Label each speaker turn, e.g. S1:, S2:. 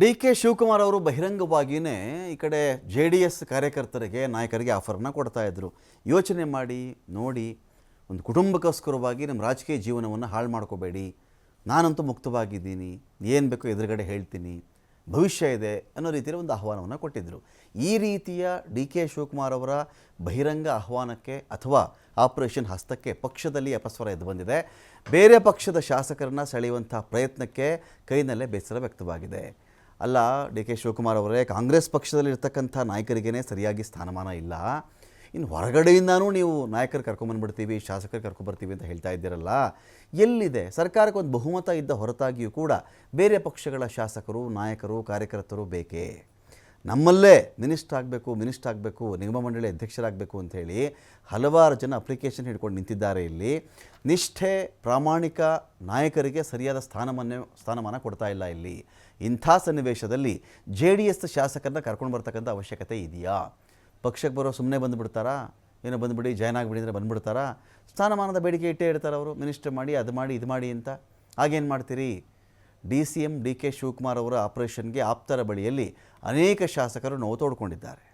S1: D K Shivakumar ಅವರು ಬಹಿರಂಗವಾಗಿಯೇ ಈ ಕಡೆ ಜೆ ಡಿ ಎಸ್ ಕಾರ್ಯಕರ್ತರಿಗೆ, ನಾಯಕರಿಗೆ ಆಫರನ್ನ ಕೊಡ್ತಾ ಇದ್ರು. ಯೋಚನೆ ಮಾಡಿ, ನೋಡಿ, ಒಂದು ಕುಟುಂಬಕ್ಕೋಸ್ಕರವಾಗಿ ನಮ್ಮ ರಾಜಕೀಯ ಜೀವನವನ್ನು ಹಾಳು ಮಾಡ್ಕೋಬೇಡಿ. ನಾನಂತೂ ಮುಕ್ತವಾಗಿದ್ದೀನಿ. ಏನು ಬೇಕೋ ಎದುರುಗಡೆ ಹೇಳ್ತೀನಿ. ಭವಿಷ್ಯ ಇದೆ ಅನ್ನೋ ರೀತಿಯಲ್ಲಿ ಒಂದು ಆಹ್ವಾನವನ್ನು ಕೊಟ್ಟಿದ್ದರು ಈ ರೀತಿಯ ಡಿ ಕೆ ಶಿವಕುಮಾರ್ ಅವರ ಬಹಿರಂಗ ಆಹ್ವಾನಕ್ಕೆ ಅಥವಾ ಆಪರೇಷನ್ ಹಸ್ತಕ್ಕೆ ಪಕ್ಷದಲ್ಲಿ ಅಪಸ್ವರ ಎದ್ದು ಬಂದಿದೆ. ಬೇರೆ ಪಕ್ಷದ ಶಾಸಕರನ್ನು ಸೆಳೆಯುವಂಥ ಪ್ರಯತ್ನಕ್ಕೆ ಕೈನಲ್ಲೇ ಬೇಸರ ವ್ಯಕ್ತವಾಗಿದೆ. ಅಲ್ಲ, ಡಿ ಕೆ ಶಿವಕುಮಾರ್ ಅವರೇ, ಕಾಂಗ್ರೆಸ್ ಪಕ್ಷದಲ್ಲಿ ಇರ್ತಕ್ಕಂಥ ನಾಯಕರಿಗೇ ಸರಿಯಾಗಿ ಸ್ಥಾನಮಾನ ಇಲ್ಲ. ಇನ್ನು ಹೊರಗಡೆಯಿಂದನೂ ನೀವು ನಾಯಕರು ಕರ್ಕೊಂಬಂದ್ಬಿಡ್ತೀವಿ ಶಾಸಕರು ಕರ್ಕೊಂಬರ್ತೀವಿ ಅಂತ ಹೇಳ್ತಾ ಇದ್ದೀರಲ್ಲ, ಎಲ್ಲಿದೆ? ಸರ್ಕಾರಕ್ಕೆ ಒಂದು ಬಹುಮತ ಇದ್ದ ಹೊರತಾಗಿಯೂ ಕೂಡ ಬೇರೆ ಪಕ್ಷಗಳ ಶಾಸಕರು, ನಾಯಕರು, ಕಾರ್ಯಕರ್ತರು ಬೇಕೇ? ನಮ್ಮಲ್ಲೇ ಮಿನಿಸ್ಟರ್ ಆಗಬೇಕು ಮಿನಿಸ್ಟರ್ ಆಗಬೇಕು, ನಿಗಮ ಮಂಡಳಿ ಅಧ್ಯಕ್ಷರಾಗಬೇಕು ಅಂಥೇಳಿ ಹಲವಾರು ಜನ ಅಪ್ಲಿಕೇಶನ್ ಹಿಡ್ಕೊಂಡು ನಿಂತಿದ್ದಾರೆ ಇಲ್ಲಿ. ನಿಷ್ಠೆ, ಪ್ರಾಮಾಣಿಕ ನಾಯಕರಿಗೆ ಸರಿಯಾದ ಸ್ಥಾನಮಾನ ಸ್ಥಾನಮಾನ ಕೊಡ್ತಾ ಇಲ್ಲ ಇಲ್ಲಿ. ಇಂಥ ಸನ್ನಿವೇಶದಲ್ಲಿ ಜೆ ಡಿ ಎಸ್ ಶಾಸಕರನ್ನ ಕರ್ಕೊಂಡು ಬರ್ತಕ್ಕಂಥ ಅವಶ್ಯಕತೆ ಇದೆಯಾ? ಪಕ್ಷಕ್ಕೆ ಬರೋ ಸುಮ್ಮನೆ ಬಂದುಬಿಡ್ತಾರಾ? ಏನೋ ಬಂದುಬಿಡಿ, ಜಾಯ್ನ್ ಆಗಿಬಿಡಿ ಅಂದರೆ ಬಂದುಬಿಡ್ತಾರಾ? ಸ್ಥಾನಮಾನದ ಬೇಡಿಕೆ ಇಟ್ಟೇ ಇರ್ತಾರೆ ಅವರು. ಮಿನಿಸ್ಟರ್ ಮಾಡಿ, ಅದು ಮಾಡಿ, ಇದು ಮಾಡಿ ಅಂತ. ಆಗೇನು ಮಾಡ್ತೀರಿ? D C M D K Shivakumar ಅವರ ಆಪರೇಷನ್ಗೆ ಆಪ್ತರ ಬಳಿಯಲ್ಲಿ ಅನೇಕ ಶಾಸಕರು ನೋವು ತೋಡ್ಕೊಂಡಿದ್ದಾರೆ.